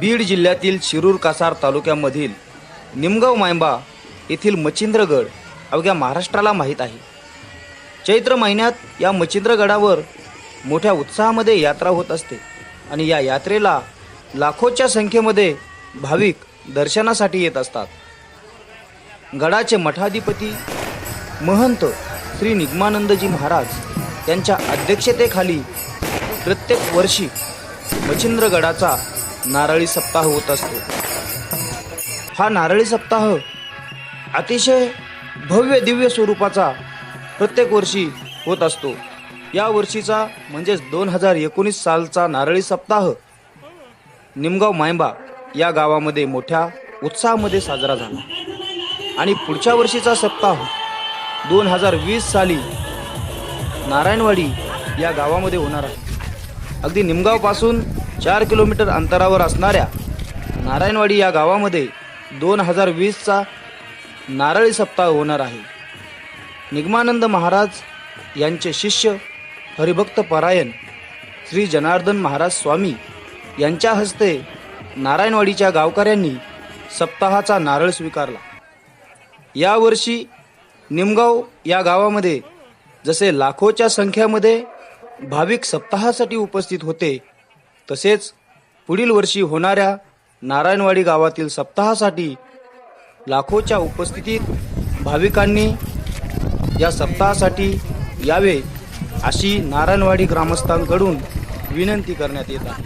बीड जिल्ह्यातील शिरूर कासार तालुक्यामधील निमगाव मायंबा येथील मच्छिंद्रगड अवघ्या महाराष्ट्राला माहीत आहे. चैत्र महिन्यात या मच्छिंद्रगडावर मोठ्या उत्साहामध्ये यात्रा होत असते आणि या यात्रेला लाखोच्या संख्येमध्ये भाविक दर्शनासाठी येत असतात. गडाचे मठाधिपती महंत श्री निगमानंदजी महाराज यांच्या अध्यक्षतेखाली प्रत्येक वर्षी मच्छिंद्रगडाचा नारळी सप्ताह होत असतो. हा नारळी सप्ताह अतिशय भव्य दिव्य स्वरूपाचा प्रत्येक वर्षी होत असतो. या वर्षीचा म्हणजेच दोन हजार एकोणीस सालचा नारळी सप्ताह निमगाव मायंबा या गावामध्ये मोठ्या उत्साहामध्ये साजरा झाला. आणि पुढच्या वर्षीचा सप्ताह दोन हजार वीस साली नारायणवाडी या गावामध्ये होणार आहे. अगदी निमगावपासून चार किलोमीटर अंतरावर असणाऱ्या नारायणवाडी या गावामध्ये दोन हजार वीसचा नारळी सप्ताह होणार आहे. निगमानंद महाराज यांचे शिष्य हरिभक्त परायण श्री जनार्दन महाराज स्वामी यांच्या हस्ते नारायणवाडीच्या गावकऱ्यांनी सप्ताहाचा नारळ स्वीकारला. यावर्षी निमगाव या गावामध्ये जसे लाखोच्या संख्येमध्ये भाविक सप्ताहासाठी उपस्थित होते तसेच पुढील वर्षी होणाऱ्या नारायणवाडी गावातील सप्ताहासाठी लाखोच्या उपस्थितीत भाविकांनी या सप्ताहासाठी यावे अशी नारायणवाडी ग्रामस्थांकडून विनंती करण्यात येत आहे.